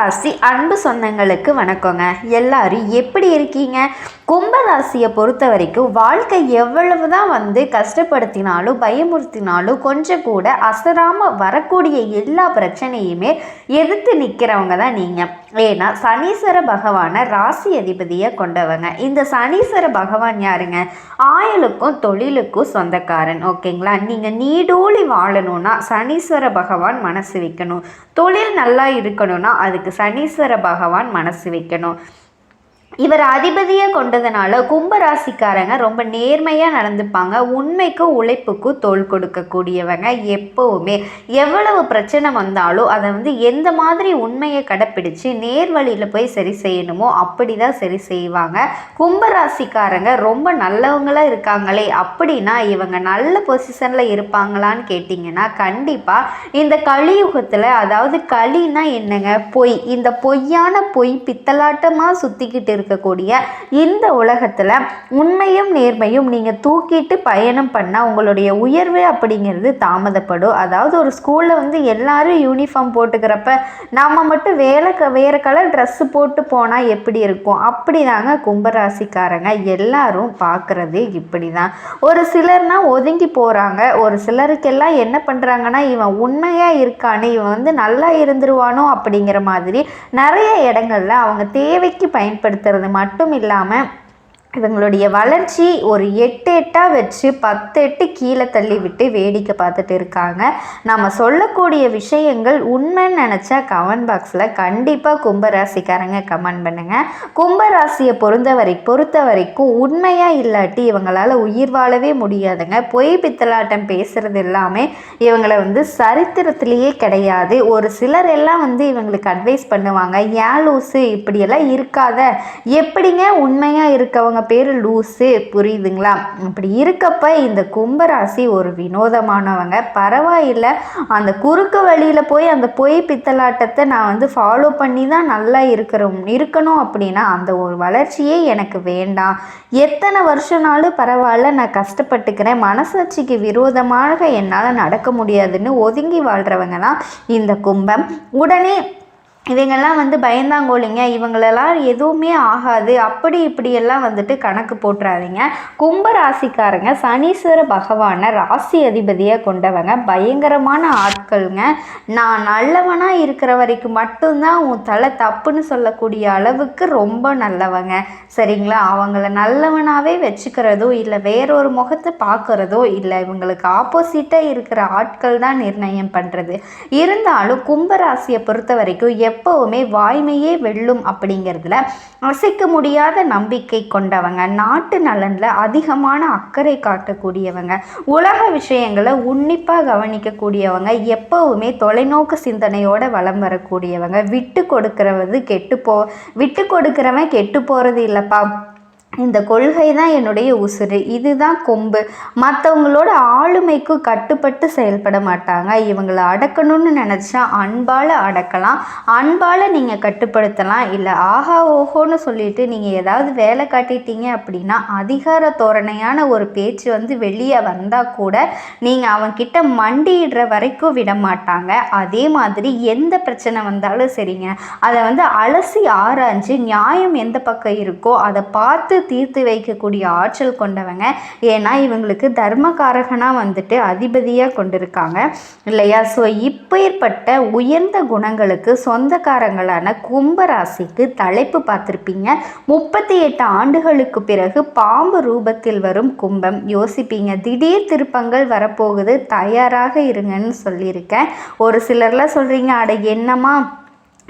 கும்பராசி அன்பு சொந்தங்களுக்கு வணக்கங்க. எல்லாரும் எப்படி இருக்கீங்க? கும்பராசியை பொறுத்த வரைக்கும் வாழ்க்கை எவ்வளவு தான் வந்து கஷ்டப்படுத்தினாலும் பயமுறுத்தினாலும் கொஞ்சம் கூட அசராமல் வரக்கூடிய எல்லா பிரச்சனையுமே எதிர்த்து நிற்கிறவங்க தான் நீங்கள் ஏன்னா சனீஸ்வர பகவானை ராசி அதிபதியை கொண்டவங்க. இந்த சனீஸ்வர பகவான் யாருங்க? ஆயுளுக்கும் தொழிலுக்கும் சொந்தக்காரன். ஓகேங்களா? நீங்கள் நீடூழி வாழணும்னா சனீஸ்வர பகவான் மனசு வைக்கணும். தொழில் நல்லா இருக்கணும்னா அதுக்கு சனீஸ்வர பகவான் மனசு வைக்கணும். இவர் அதிபதியை கொண்டதுனால கும்பராசிக்காரங்க ரொம்ப நேர்மையாக நடந்துப்பாங்க. உண்மைக்கும் உழைப்புக்கும் தோள் கொடுக்கக்கூடியவங்க எப்போவுமே. எவ்வளவு பிரச்சனை வந்தாலும் அதை வந்து எந்த மாதிரி உண்மையை கடைப்பிடிச்சு நேர் வழியில் போய் சரி செய்யணுமோ அப்படி தான் சரி செய்வாங்க. கும்பராசிக்காரங்க ரொம்ப நல்லவங்களாக இருக்காங்களே அப்படின்னா இவங்க நல்ல பொசிஷனில் இருப்பாங்களான்னு கேட்டிங்கன்னா கண்டிப்பாக இந்த கலியுகத்தில் அதாவது களின்னா என்னங்க? பொய். இந்த பொய்யான பொய் பித்தலாட்டமாக சுற்றிக்கிட்டு இருக்கக்கூடிய இந்த உலகத்தில் உண்மையும் நேர்மையும் நீங்கள் தூக்கிட்டு பயணம் பண்ணால் உங்களுடைய உயர்வு அப்படிங்கிறது தாமதப்படும். அதாவது ஒரு ஸ்கூலில் வந்து எல்லாரும் யூனிஃபார்ம் போட்டுக்கிறப்ப நாம் மட்டும் வேலை க வேறு கலர் ட்ரெஸ்ஸு போட்டு போனால் எப்படி இருக்கும்? அப்படி தாங்க கும்பராசிக்காரங்க எல்லாரும் பார்க்குறது இப்படி தான் ஒரு சிலர்னால் ஒதுங்கி போகிறாங்க ஒரு சிலருக்கெல்லாம் என்ன பண்ணுறாங்கன்னா இவன் உண்மையாக இருக்கான்னு இவன் வந்து நல்லா இருந்துருவானோ அப்படிங்கிற மாதிரி நிறைய இடங்கள்ல அவங்க தேவைக்கு இருக்கிறது மட்டும் இல்லாமல் இவங்களுடைய வளர்ச்சி ஒரு எட்டு எட்டாக வச்சு பத்து எட்டு கீழே தள்ளி விட்டு வேடிக்கை பார்த்துட்டு இருக்காங்க. நம்ம சொல்லக்கூடிய விஷயங்கள் உண்மைன்னு நினச்சா கமெண்ட் பாக்ஸில் கண்டிப்பாக கும்பராசிக்காரங்க கமெண்ட் பண்ணுங்கள் கும்பராசியை பொருந்த வரை பொறுத்த வரைக்கும் உண்மையாக இல்லாட்டி இவங்களால் உயிர் வாழவே முடியாதுங்க. பொய் பித்தலாட்டம் பேசுகிறது எல்லாமே இவங்களை வந்து சரித்திரத்திலேயே கிடையாது. ஒரு சிலர் எல்லாம் வந்து இவங்களுக்கு அட்வைஸ் பண்ணுவாங்க ஏன் லூஸு இப்படியெல்லாம் இருக்காத. எப்படிங்க உண்மையாக இருக்கவங்க பேர் லூஸு புரியுதுங்களா? அப்படி இருக்கப்ப இந்த கும்பராசி ஒரு வினோதமானவங்க. பரவாயில்லை அந்த குறுக்கு வழியில் போய் அந்த பொய் பித்தலாட்டத்தை நான் வந்து ஃபாலோ பண்ணி தான் நல்லா இருக்கிறோம் இருக்கணும் அப்படின்னா அந்த ஒரு வளர்ச்சியே எனக்கு வேண்டாம். எத்தனை வருஷனாலும் பரவாயில்ல நான் கஷ்டப்பட்டுக்கிறேன். மனசாட்சிக்கு விரோதமாக என்னால் நடக்க முடியாதுன்னு ஒதுங்கி வாழ்கிறவங்க தான் இந்த கும்பம். உடனே இவங்கெல்லாம் வந்து பயந்தாங்கோலிங்க இவங்களெல்லாம் எதுவுமே ஆகாது. அப்படி இப்படியெல்லாம் வந்துட்டு கணக்கு போட்டுறாதீங்க. கும்பராசிக்காரங்க சனீஸ்வர பகவானை ராசி அதிபதியாக கொண்டவங்க. பயங்கரமான ஆட்களுங்க. நான் நல்லவனாக இருக்கிற வரைக்கும் மட்டும்தான் உன் தலை தப்புன்னு சொல்லக்கூடிய அளவுக்கு ரொம்ப நல்லவங்க. சரிங்களா? அவங்கள நல்லவனாகவே வச்சுக்கிறதோ இல்லை வேறொரு முகத்தை பார்க்குறதோ இல்லை இவங்களுக்கு ஆப்போசிட்டாக இருக்கிற ஆட்கள் தான் நிர்ணயம் பண்ணுறது இருந்தாலும் கும்பராசியை பொறுத்த வரைக்கும் எப் எப்போவுமே வாய்மையே வெல்லும் அப்படிங்கிறதுல அசைக்க முடியாத நம்பிக்கை கொண்டவங்க நாட்டு நலனில் அதிகமான அக்கறை காட்டக்கூடியவங்க உலக விஷயங்களை உன்னிப்பாக கவனிக்கக்கூடியவங்க எப்போவுமே தொலைநோக்கு சிந்தனையோட வளம் வரக்கூடியவங்க. விட்டு கொடுக்கறது கெட்டு போ விட்டு கொடுக்குறவன் கெட்டு போகிறது இல்லைப்பா. இந்த கொள்கை தான் என்னுடைய உசுறு. இதுதான் கொம்பு. மற்றவங்களோட ஆளுமைக்கு கட்டுப்பட்டு செயல்பட மாட்டாங்க. இவங்களை அடக்கணும்னு நினச்சா அன்பால் அடக்கலாம். அன்பால் நீங்கள் கட்டுப்படுத்தலாம். இல்லை ஆஹா ஓஹோன்னு சொல்லிட்டு நீங்கள் ஏதாவது வேலை காட்டிட்டீங்க அப்படின்னா அதிகார தோரணையான ஒரு பேச்சு வந்து வெளியே வந்தால் கூட நீங்கள் அவன்கிட்ட மண்டியிடுற வரைக்கும் விட மாட்டாங்க. அதே மாதிரி எந்த பிரச்சனை வந்தாலும் சரிங்க. அதை வந்து அலசி ஆராய்ஞ்சு நியாயம் எந்த பக்கம் இருக்கோ அதை பார்த்து தீர்த்து வைக்கக்கூடிய ஆற்றல் கொண்டவங்க. ஏன்னா இவங்களுக்கு தர்மகாரகனாக வந்துட்டு அதிபதியாக கொண்டிருக்காங்க. இல்லையா? ஸோ இப்பேற்பட்ட உயர்ந்த குணங்களுக்கு சொந்தக்காரங்களான கும்பராசிக்கு தலைப்பு பார்த்துருப்பீங்க. முப்பத்தி எட்டு ஆண்டுகளுக்கு பிறகு பாம்பு ரூபத்தில் வரும் கும்பம். யோசிப்பீங்க திடீர் திருப்பங்கள் வரப்போகுது. தயாராக இருங்கன்னு சொல்லியிருக்கேன். ஒரு சிலர்லாம் சொல்கிறீங்க அட என்னம்மா?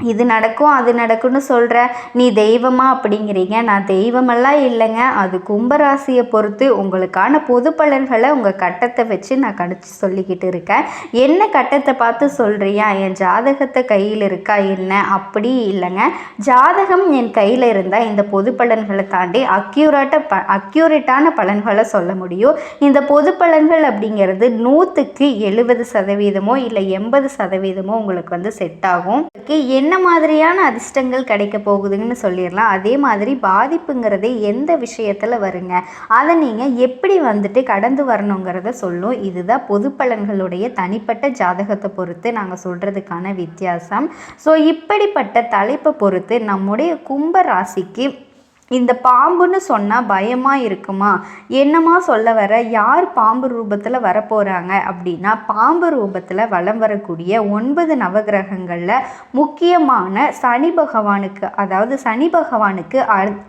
இது நடக்கும் அது நடக்கும்னு சொல்கிற நீ தெய்வமா? அப்படிங்கிறீங்க. நான் தெய்வமெல்லாம் இல்லைங்க. அது கும்பராசியை பொறுத்து உங்களுக்கான பொது பலன்களை உங்கள் கட்டத்தை வச்சு நான் கணிச்சு சொல்லிக்கிட்டு இருக்கேன். என்ன கட்டத்தை பார்த்து சொல்கிறியா என் ஜாதகத்தை கையில் இருக்கா? என்ன? அப்படி இல்லைங்க. ஜாதகம் என் கையில் இருந்தால் இந்த பொது பலன்களை தாண்டி அக்யூரேட்டாக ப அக்யூரேட்டான பலன்களை சொல்ல முடியும். இந்த பொது பலன்கள் அப்படிங்கிறது நூற்றுக்கு எழுபது சதவீதமோ இல்லை எண்பது சதவீதமோ உங்களுக்கு வந்து செட் ஆகும். என்ன என்ன மாதிரியான அதிர்ஷ்டங்கள் கிடைக்க போகுதுன்னு சொல்லிடலாம். அதே மாதிரி பாதிப்புங்கிறதே எந்த விஷயத்தில் வருங்க? அதை நீங்கள் எப்படி வந்துட்டு கடந்து வரணுங்கிறத சொல்லும். இதுதான் பொது பலன்களுடைய தனிப்பட்ட ஜாதகத்தை பொறுத்து நாங்கள் சொல்கிறதுக்கான வித்தியாசம். ஸோ இப்படிப்பட்ட தலைப்பை பொறுத்து நம்முடைய கும்ப ராசிக்கு இந்த பாம்புன்னு சொன்னால் பயமாக இருக்குமா? என்னமா சொல்ல வர? யார் பாம்பு ரூபத்தில் வரப்போகிறாங்க அப்படின்னா பாம்பு ரூபத்தில் வலம் வரக்கூடிய ஒன்பது நவகிரகங்களில் முக்கியமான சனி பகவானுக்கு அதாவது சனி பகவானுக்கு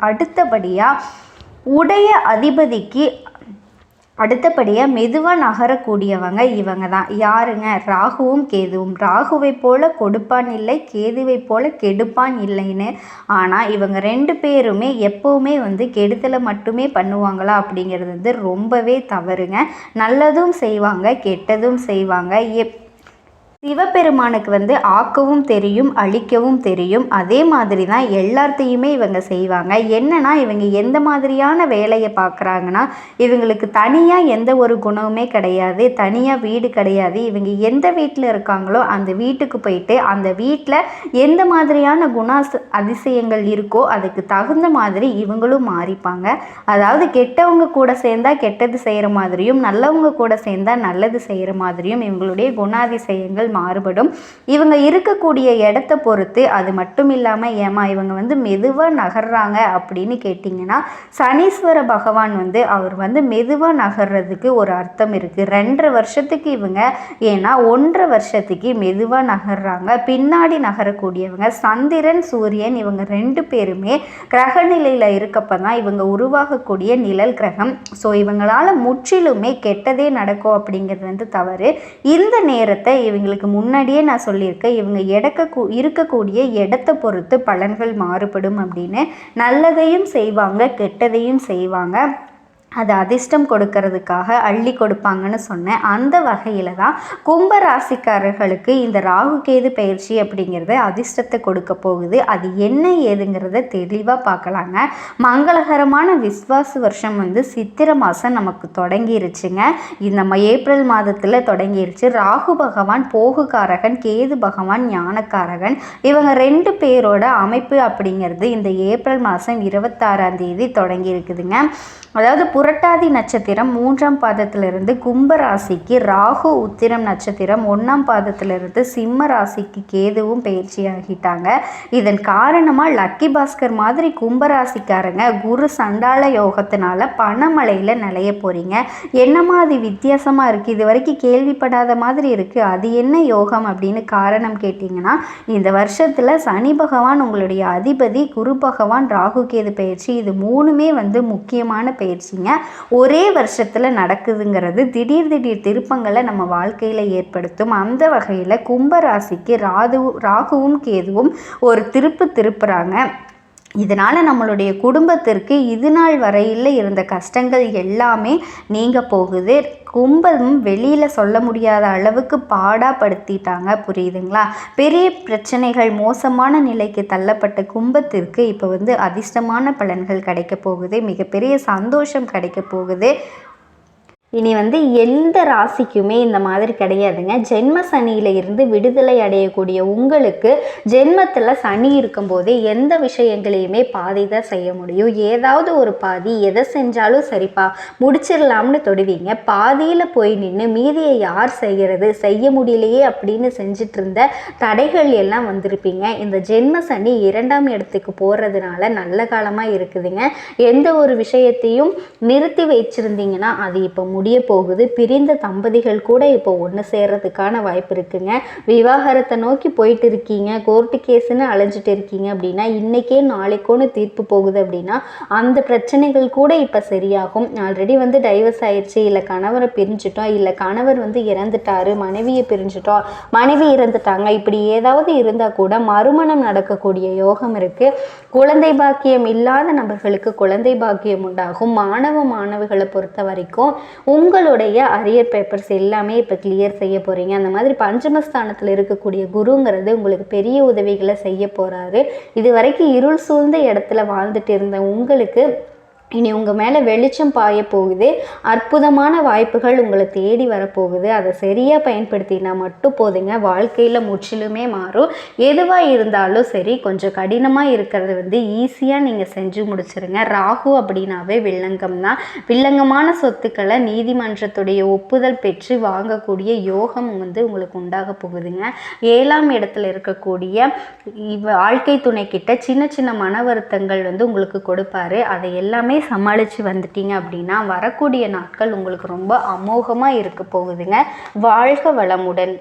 அடுத்தபடியாக உடைய அதிபதிக்கு அடுத்தபடியாக மெதுவாக நகரக்கூடியவங்க இவங்க தான் யாருங்க? ராகுவும் கேதுவும். ராகுவை போல கொடுப்பான் இல்லை கேதுவை போல கெடுப்பான் இல்லைன்னு. ஆனால் இவங்க ரெண்டு பேருமே எப்போவுமே வந்து கெடுதலை மட்டுமே பண்ணுவாங்களா அப்படிங்கிறது வந்து ரொம்பவே தவறுங்க. நல்லதும் செய்வாங்க கெட்டதும் செய்வாங்க. எப் சிவபெருமானுக்கு வந்து ஆக்கவும் தெரியும் அழிக்கவும் தெரியும். அதே மாதிரி தான் எல்லாத்தையுமே இவங்க செய்வாங்க. என்னன்னா இவங்க எந்த மாதிரியான வேலையை பார்க்குறாங்கன்னா இவங்களுக்கு தனியாக எந்த ஒரு குணமுமே கிடையாது. தனியாக வீடு கிடையாது. இவங்க எந்த வீட்டில் இருக்காங்களோ அந்த வீட்டுக்கு போயிட்டு அந்த வீட்டில் எந்த மாதிரியான குணாஸ் அதிசயங்கள் இருக்கோ அதுக்கு தகுந்த மாதிரி இவங்களும் மாறிப்பாங்க. அதாவது கெட்டவங்க கூட சேர்ந்தால் கெட்டது செய்கிற மாதிரியும் நல்லவங்க கூட சேர்ந்தால் நல்லது செய்கிற மாதிரியும் இவங்களுடைய குணாதிசயங்கள் மாறுபடும். இவங்க இருக்கக்கூடிய இடத்த பொறுத்து அது மட்டும் இல்லாமல் ஏமா இவங்க வந்து மெதுவாக நகர்றாங்க அப்படின்னு கேட்டிங்கன்னா சனீஸ்வர பகவான் வந்து அவர் வந்து மெதுவாக நகர்றதுக்கு ஒரு அர்த்தம் இருக்குது ரெண்டரை வருஷத்துக்கு இவங்க ஏன்னா ஒன்றரை வருஷத்துக்கு மெதுவாக நகர்றாங்க. பின்னாடி நகரக்கூடியவங்க சந்திரன் சூரியன் இவங்க ரெண்டு பேருமே கிரக நிலையில் இருக்கப்போ தான் இவங்க உருவாகக்கூடிய நிழல் கிரகம். ஸோ இவங்களால் முற்றிலுமே கெட்டதே நடக்கும் அப்படிங்கிறது வந்து தவறு. இந்த நேரத்தை இவங்களுக்கு உங்களுக்கு முன்னாடியே நான் சொல்லியிருக்கேன் இவங்க எடக்க இருக்கக்கூடிய இடத்த பொறுத்து பலன்கள் மாறுபடும் அப்படின்னு. நல்லதையும் செய்வாங்க கெட்டதையும் செய்வாங்க. அது அதிர்ஷ்டம் கொடுக்கறதுக்காக அள்ளி கொடுப்பாங்கன்னு சொன்னேன். அந்த வகையில் தான் கும்ப ராசிக்காரர்களுக்கு இந்த ராகு கேது பயிற்சி அப்படிங்கிறது அதிர்ஷ்டத்தை கொடுக்க போகுது. அது என்ன ஏதுங்கிறத தெளிவாக பார்க்கலாங்க. மங்களகரமான விஸ்வாச வருஷம் வந்து சித்திர மாதம் நமக்கு தொடங்கிருச்சுங்க. இந்த நம்ம ஏப்ரல் மாதத்தில் தொடங்கிருச்சு. ராகு பகவான் போகுகாரகன் கேது பகவான் ஞானக்காரகன் இவங்க ரெண்டு பேரோட அமைப்பு அப்படிங்கிறது இந்த ஏப்ரல் மாதம் இருபத்தாறாம் தேதி தொடங்கி இருக்குதுங்க அதாவது புரட்டாதி நட்சத்திரம் மூன்றாம் பாதத்திலிருந்து கும்ப ராசிக்கு ராகு உத்திரம் நட்சத்திரம் ஒன்றாம் பாதத்திலிருந்து சிம்ம ராசிக்கு கேதுவும் பயிற்சி ஆகிட்டாங்க இதன் காரணமாக லக்கி பாஸ்கர் மாதிரி கும்பராசிக்காரங்க குரு சண்டால யோகத்தினால பணமழையில் நிலைய போகிறீங்க என்னம்மா அது வித்தியாசமாக இருக்குது இது வரைக்கும் கேள்விப்படாத மாதிரி இருக்குது அது என்ன யோகம் அப்படின்னு காரணம் கேட்டிங்கன்னா இந்த வருஷத்தில் சனி பகவான் உங்களுடைய அதிபதி குரு பகவான் ராகு கேது பயிற்சி இது மூணுமே வந்து முக்கியமான பயிற்சிங்க. ஒரே வருஷத்தில் நடக்குதுங்கிறது திடீர் திடீர் திருப்பங்களை நம்ம வாழ்க்கையில் ஏற்படுத்தும். அந்த வகையில் கும்பராசிக்கு ராது ராகுவும் கேதுவும் ஒரு திருப்பு திருப்புறாங்க. இதனால் நம்மளுடைய குடும்பத்திற்கு இது நாள் வரையில் இருந்த கஷ்டங்கள் எல்லாமே நீங்க போகுது. கும்பம் வெளியில் சொல்ல முடியாத அளவுக்கு பாடாப்படுத்திட்டாங்க. புரியுதுங்களா? பெரிய பிரச்சனைகள் மோசமான நிலைக்கு தள்ளப்பட்ட கும்பத்திற்கு இப்போ வந்து அதிர்ஷ்டமான பலன்கள் கிடைக்க போகுது. மிகப்பெரிய சந்தோஷம் கிடைக்க போகுது. இனி வந்து எந்த ராசிக்குமே இந்த மாதிரி கிடையாதுங்க. ஜென்ம சனியில் இருந்து விடுதலை அடையக்கூடிய உங்களுக்கு ஜென்மத்தில் சனி இருக்கும்போதே எந்த விஷயங்களையுமே பாதி தான் செய்ய முடியும். ஏதாவது ஒரு பாதி எதை செஞ்சாலும் சரிப்பா முடிச்சிடலாம்னு தொடுவீங்க. பாதியில் போய் நின்று மீதியை யார் செய்கிறது செய்ய முடியலையே அப்படின்னு செஞ்சிட்டு இருந்த தடைகள் எல்லாம் வந்திருப்பீங்க. இந்த ஜென்ம சனி இரண்டாம் இடத்துக்கு போகிறதுனால நல்ல காலமாக இருக்குதுங்க. எந்த ஒரு விஷயத்தையும் நிறுத்தி வச்சிருந்தீங்கன்னா அது இப்போ முடிய போகுது. பிரிந்த தம்பதிகள் கூட இப்போ ஒன்று சேர்றதுக்கான வாய்ப்பு இருக்குங்க. விவாகரத்தை நோக்கி போயிட்டு இருக்கீங்க. கோர்ட்டு கேஸுன்னு அலைஞ்சிட்டு இருக்கீங்க அப்படின்னா இன்றைக்கே நாளைக்கோன்னு தீர்ப்பு போகுது அப்படின்னா அந்த பிரச்சனைகள் கூட இப்போ சரியாகும். ஆல்ரெடி வந்து டைவர்ஸ் ஆயிடுச்சு இல்லை கணவரை பிரிஞ்சிட்டோம். இல்லை கணவர் வந்து இறந்துட்டாரு. மனைவியை பிரிஞ்சிட்டோம். மனைவி இறந்துட்டாங்க. இப்படி ஏதாவது இருந்தால் கூட மறுமணம் நடக்கக்கூடிய யோகம் இருக்குது குழந்தை பாக்கியம் இல்லாத நபர்களுக்கு குழந்தை பாக்கியம் உண்டாகும். மாணவ மாணவிகளை பொறுத்த வரைக்கும் உங்களுடைய அரியர் பேப்பர்ஸ் எல்லாமே இப்போ கிளியர் செய்ய போகிறீங்க அந்த மாதிரி பஞ்சமஸ்தானத்தில் இருக்கக்கூடிய குருங்கிறது உங்களுக்கு பெரிய உதவிகளை செய்ய போகிறாரு இது வரைக்கும் இருள் சூழ்ந்த இடத்துல வாழ்ந்துட்டு இருந்த உங்களுக்கு இனி உங்கள் மேலே வெளிச்சம் பாய போகுது. அற்புதமான வாய்ப்புகள் உங்களை தேடி வரப்போகுது. அதை சரியாக பயன்படுத்தினா மட்டும் போதுங்க. வாழ்க்கையில் முற்றிலுமே மாறும். எதுவாக இருந்தாலும் சரி கொஞ்சம் கடினமாக இருக்கிறத வந்து ஈஸியாக நீங்கள் செஞ்சு முடிச்சிருங்க. ராகு அப்படின்னாவே வில்லங்கம் தான். வில்லங்கமான சொத்துக்களை நீதிமன்றத்துடைய ஒப்புதல் பெற்று வாங்கக்கூடிய யோகம் வந்து உங்களுக்கு உண்டாக போகுதுங்க. ஏழாம் இடத்துல இருக்கக்கூடிய வாழ்க்கை துணைக்கிட்ட சின்ன சின்ன மன வருத்தங்கள் வந்து உங்களுக்கு கொடுப்பாரு. அதை எல்லாமே சமாளித்து வந்துட்டீங்க அப்படின்னா வரக்கூடிய நாட்கள் உங்களுக்கு ரொம்ப அமோகமாக இருக்க போகுதுங்க. வாழ்க வளமுடன்.